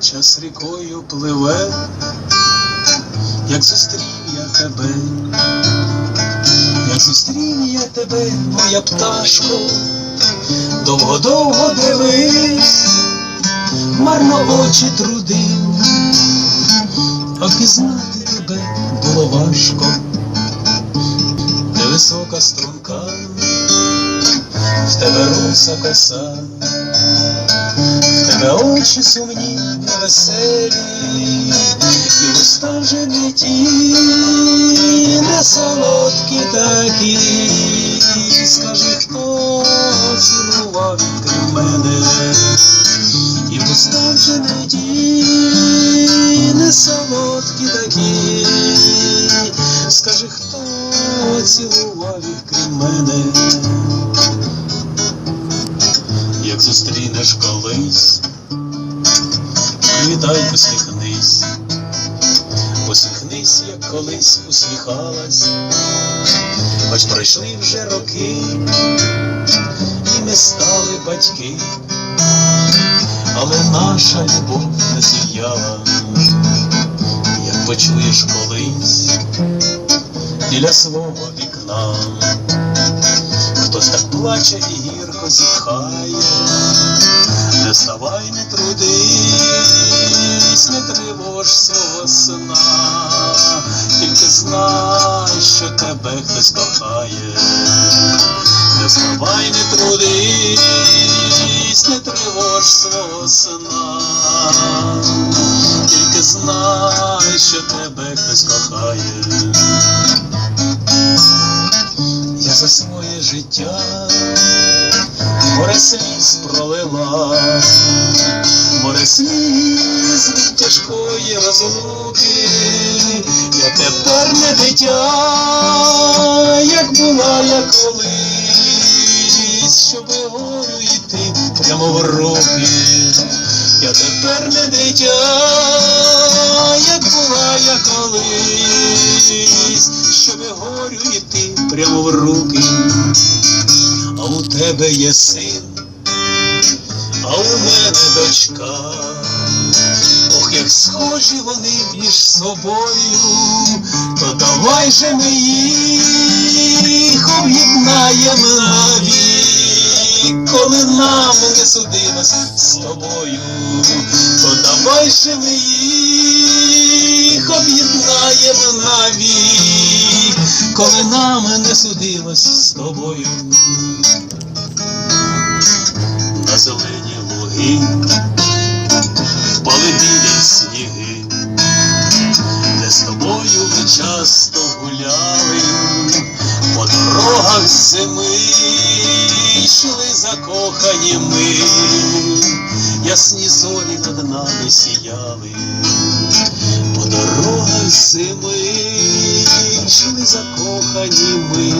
Час рікою пливе, як зустрів я тебе, як зустрів я тебе, моя пташко, довго-довго дивись, марно очі трудив, а впізнати тебе було важко, невисока струнка, в тебе руса коса. В очі сумні, невеселі, і уста вже ті, не солодкі такі. Скажи, хто цілував крім мене, і уста вже не ті, не солодкі такі. Скажи, хто цілував їх крім мене як зустрінеш колись, привітай, посміхнись, посміхнись, як колись усміхалась, хоч пройшли вже роки, і ми стали батьки, але наша любов не зів'яла, як почуєш колись біля свого вікна. Хтось так плаче і гірко зітхає, тривож свого сна, тільки знай, що тебе хтось кохає, не вставай, не трудись, не тривож свого сна, тільки знай, що тебе хтось кохає. Я за своє життя море сліз пролила, море сліз від тяжкої розлуки, я тепер не дитя, як була я колись, щоб горю йти прямо в руки, я тепер не дитя, як була я колись, щоб горю йти прямо в руки, а у тебе є син, а у мене дочка. Ох, як схожі вони між собою, то давай же ми їх об'єднаємо навік, коли нам не судилось з тобою, то давай же ми їх об'єднаємо навік, коли нам не судилось з тобою. На зелені луги впали білі сніги, де з тобою ми часто гуляли, по дорогах зими йшли закохані ми, ясні зорі над нами сіяли, по дорогах зими йшли закохані ми,